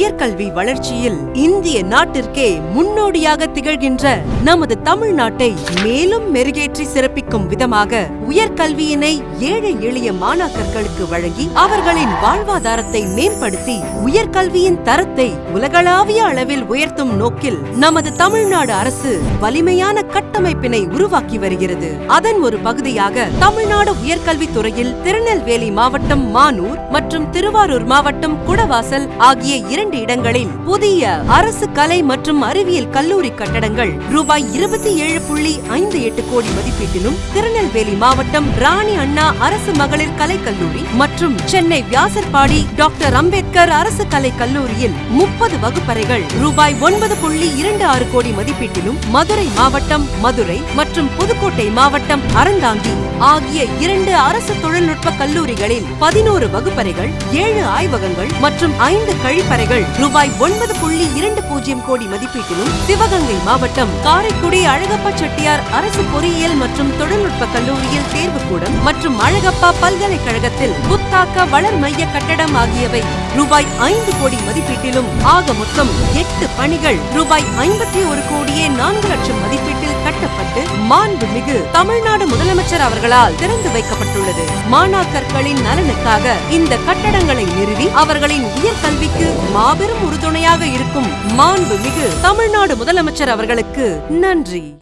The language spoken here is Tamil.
உயர்கல்வி வளர்ச்சியில் இந்திய நாட்டிற்கே முன்னோடியாக திகழ்கின்ற நமது தமிழ்நாட்டை மேலும் மெருகேற்றி சிறப்பிக்கும் விதமாக உயர்கல்வியினை ஏழை எளிய மாணாக்கர்களுக்கு வழங்கி அவர்களின் வாழ்வாதாரத்தை மேம்படுத்தி உயர்கல்வியின் தரத்தை உலகளாவிய அளவில் உயர்த்தும் நோக்கில் நமது தமிழ்நாடு அரசு வலிமையான கட்டமைப்பினை உருவாக்கி வருகிறது. அதன் ஒரு பகுதியாக தமிழ்நாடு உயர்கல்வித்துறையில் திருநெல்வேலி மாவட்டம் மானூர் மற்றும் திருவாரூர் மாவட்டம் குடவாசல் ஆகிய இரண்டு இரண்டு இடங்களில் புதிய அரசு கலை மற்றும் அறிவியல் கல்லூரி கட்டடங்கள் ரூபாய் இருபத்தி ஏழு புள்ளி ஐந்து எட்டு கோடி மதிப்பீட்டிலும் திருநெல்வேலி மாவட்டம் ராணி அண்ணா அரசு மகளிர் கலைக்கல்லூரி மற்றும் சென்னை வியாசர்பாடி டாக்டர் அம்பேத்கர் அரசு கலை கல்லூரியில் முப்பது வகுப்பறைகள் ரூபாய் ஒன்பது புள்ளி இரண்டு ஆறு கோடி மதிப்பீட்டிலும் மதுரை மாவட்டம் மதுரை மற்றும் புதுக்கோட்டை மாவட்டம் அறந்தாங்கி ஆகிய இரண்டு அரசு தொழில்நுட்ப கல்லூரிகளில் பதினோரு வகுப்பறைகள் ஏழு ஆய்வகங்கள் மற்றும் ஐந்து கழிப்பறைகள் ரூபாய் ஒன்பது புள்ளி இரண்டு பூஜ்ஜியம் கோடி மதிப்பீட்டிலும் சிவகங்கை மாவட்டம் காரைக்குடி அழகப்பா செட்டியார் அரசு பொறியியல் மற்றும் தொழில்நுட்ப கல்லூரியில் தேர்வுக்கூடம் மற்றும் அழகப்பா பல்கலைக்கழகத்தில் புத்தாக்க வளர் மைய கட்டடம் ஆகியவை ரூபாய் ஐந்து கோடி மதிப்பீட்டிலும் ஆக மொத்தம் எட்டு பணிகள் ரூபாய் ஐம்பத்தி ஒரு கோடியே நான்கு லட்சம் மதிப்பீட்டில் கட்டப்பட்டு மாண்புமிகு தமிழ்நாடு முதலமைச்சர் அவர்களால் திறந்து வைக்கப்பட்டுள்ளது. மாணாக்கர்களின் நலனுக்காக இந்த கட்டடங்களை நிறுவி அவர்களின் உயர்கல்விக்கு மா மாபெரும் உறுதுணையாக இருக்கும் மாண்புமிகு தமிழ்நாடு முதலமைச்சர் அவர்களுக்கு நன்றி.